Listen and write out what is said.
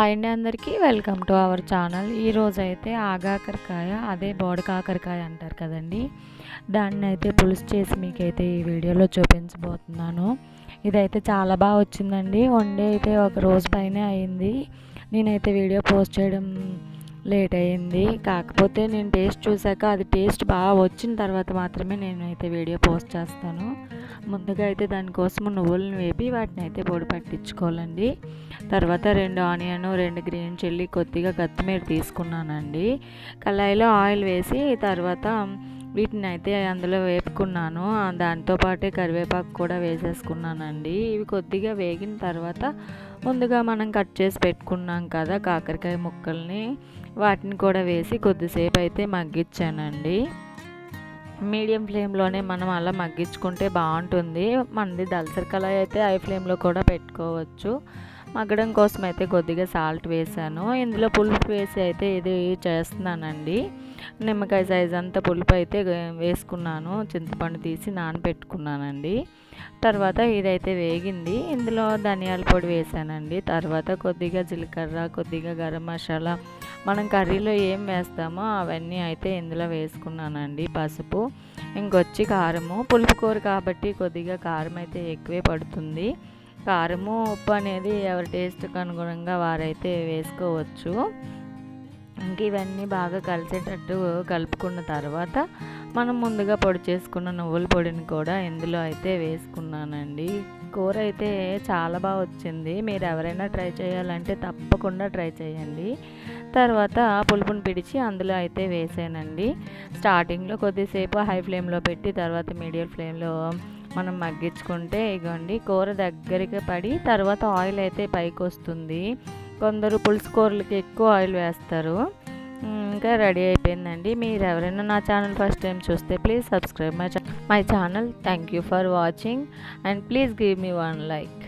Hi అండి అందరికీ. Welcome to our channel. ఈరోజు అయితే ఆగాకరకాయ అదే బోడకాకరకాయ అంటారు కదండి. దాన్ని అయితే పులుసు చేసి మీకైతే ఈ వీడియోలో చూపించబోతున్నాను. ఇదైతే చాలా బాగా వచ్చిందండి. వండే అయితే ఒక రోజు పైన అయింది. నేనైతే వీడియో పోస్ట్ చేయడం లేట్ అయింది కాకపోతే నేను టేస్ట్ చూసాక అది టేస్ట్ బాగా వచ్చిన తర్వాత మాత్రమే నేనైతే వీడియో పోస్ట్ చేస్తాను. ముందుగా అయితే దానికోసం నువ్వులను వేపి వాటిని అయితే పొడి పట్టించుకోవాలండి. తర్వాత రెండు ఆనియన్ రెండు గ్రీన్ చిల్లీ కొద్దిగా కొత్తిమీర తీసుకున్నానండి. కళాయిలో ఆయిల్ వేసి తర్వాత వీటిని అయితే అందులో వేపుకున్నాను. దాంతోపాటే కరివేపాకు కూడా వేసేసుకున్నానండి. ఇవి కొద్దిగా వేగిన తర్వాత ముందుగా మనం కట్ చేసి పెట్టుకున్నాం కదా కాకరకాయ ముక్కల్ని వాటిని కూడా వేసి కొద్దిసేపు అయితే మగ్గించానండి. మీడియం ఫ్లేమ్లోనే మనం అలా మగ్గించుకుంటే బాగుంటుంది. మనది దల్సర్ కళాయి అయితే హై ఫ్లేమ్లో కూడా పెట్టుకోవచ్చు. మగ్గడం కోసం అయితే కొద్దిగా సాల్ట్ వేసాను. ఇందులో పులుపు వేసి అయితే ఇది చేస్తున్నానండి. నిమ్మకాయ సైజ్ అంతా పులుపు అయితే వేసుకున్నాను. చింతపండు తీసి నానబెట్టుకున్నానండి. తర్వాత ఇదైతే వేగింది. ఇందులో ధనియాల పొడి వేసానండి. తర్వాత కొద్దిగా జీలకర్ర కొద్దిగా గరం మసాలా మనం కర్రీలో ఏం వేస్తామో అవన్నీ అయితే ఇందులో వేసుకున్నానండి. పసుపు ఇంకొచ్చి కారము. పులుపు కూర కాబట్టి కొద్దిగా కారం అయితే ఎక్కువే పడుతుంది. కారము ఉప్పు అనేది ఎవరి టేస్ట్కి అనుగుణంగా వారైతే వేసుకోవచ్చు. ఇంక ఇవన్నీ బాగా కలిసేటట్టు కలుపుకున్న తర్వాత మనం ముందుగా పొడి చేసుకున్న నువ్వుల పొడిని కూడా ఇందులో అయితే వేసుకున్నానండి. కూర అయితే చాలా బాగా వచ్చింది. మీరు ఎవరైనా ట్రై చేయాలంటే తప్పకుండా ట్రై చేయండి. తర్వాత పులుపుని పిడిచి అందులో అయితే వేసానండి. స్టార్టింగ్లో కొద్దిసేపు హై ఫ్లేమ్లో పెట్టి తర్వాత మీడియం ఫ్లేమ్లో మనం మగ్గించుకుంటే ఇగోండి కూర దగ్గరికి పడి తర్వాత ఆయిల్ అయితే పైకి వస్తుంది కొందరు పులుసు కూరలకి ఎక్కువ ఆయిల్ వేస్తారు. ఇంకా రెడీ అయిపోయిందండి. మీరు ఎవరైనా నా ఛానల్ ఫస్ట్ టైం చూస్తే please subscribe my my channel. Thank you for watching and please give me one like.